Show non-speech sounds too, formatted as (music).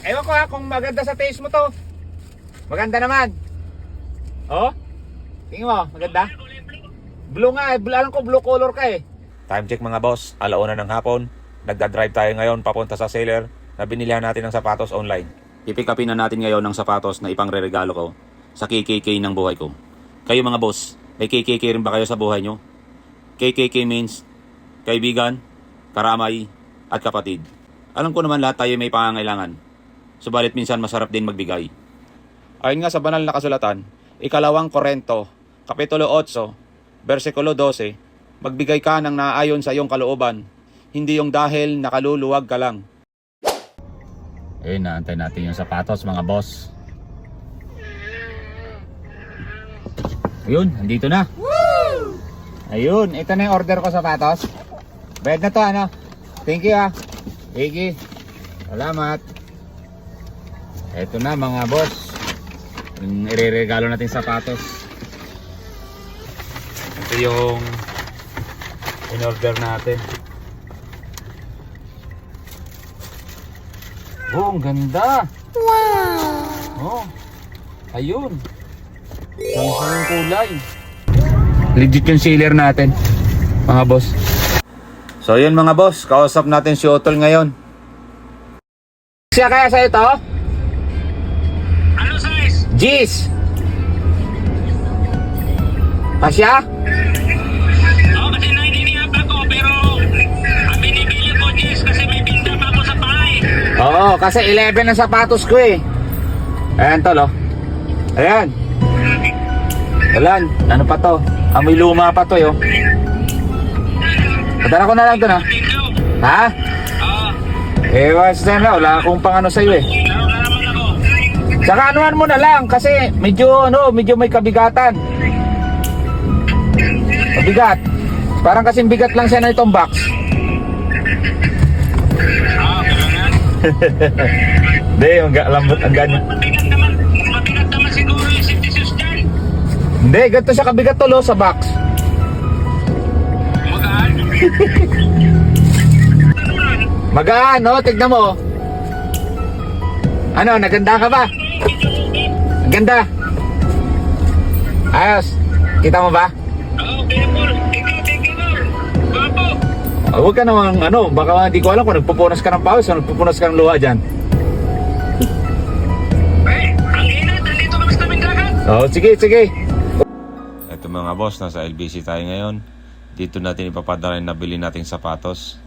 Ewan ko ha kung maganda sa taste mo to. Maganda naman. Oh? Tingin mo, maganda? Blue nga eh. Blue- Alam ko blue color ka eh. Time check mga boss, alauna ng hapon. Nagda-drive tayo ngayon papunta sa seller na binilihan natin ng sapatos online. Pipick upin na natin ngayon ng sapatos na ipangre-regalo ko sa KKK ng buhay ko. Kayo mga boss, may KKK rin ba kayo sa buhay nyo? KKK means kaibigan, karamay, at kapatid. Alam ko naman lahat tayo may pangangailangan. Subalit minsan masarap din magbigay. Ayon nga sa banal na kasulatan, ikalawang Korento, Kapitulo 8, versikulo 12, magbigay ka ng naayon sa iyong kalooban, hindi yung dahil nakaluluwag ka lang. Eh, naantay natin yung sapatos mga boss. Ayun, andito na. Ayun, ito na yung order ko sapatos. Bayad na to ano. Thank you ah. Thank you. Salamat. Ito na mga boss. Yung ireregalo natin sapatos. Ito yung in-order natin. Oh, ang ganda. Wow. Oh. Ayun. Yung kulay. Legit yung sealer natin. Mga boss. So yun mga boss, kausap natin si Otol ngayon. Siya kaya sa'yo to? G's! Kasya? Oo, kasi naininiap ako, pero binibili ko, Jess, kasi may tinda pa ako sa bahay. Oo, kasi 11 ang sapatos ko eh. Ayan tol oh. Ayan. Ayan, ano pa to? Amoy luma pa to yo. Padala ko na lang dun ha. Ha? Oo, Eh, wala na, wala akong pang ano sa'yo eh. Saka anuhan mo na lang kasi medyo ano, medyo may kabigatan. Mabigat. Parang kasing bigat lang siya na itong box. Kailangan. (laughs) Hindi, ang lambot ang ganyan. Mabigat naman, mabigat naman siguro yung synthesis dyan. Hindi, ganito siya kabigat tulo sa box. Magaan. Magaan, no? Tignan mo. Ano, naganda ka ba? Ganda. Ayos. Kita mo ba? Beautiful. Thank you, thank you, Lord. Guwapo. Ah, Huwag ka namang ano, baka hindi ko alam kung nagpupunas ka ng pawis o nagpupunas ka ng luha dyan. Eh, ang nandito kami sa tabing dagat. Oo, sige, sige. Ito mga boss, nasa LBC tayo ngayon. Dito natin ipapadala yung nabili nating sapatos.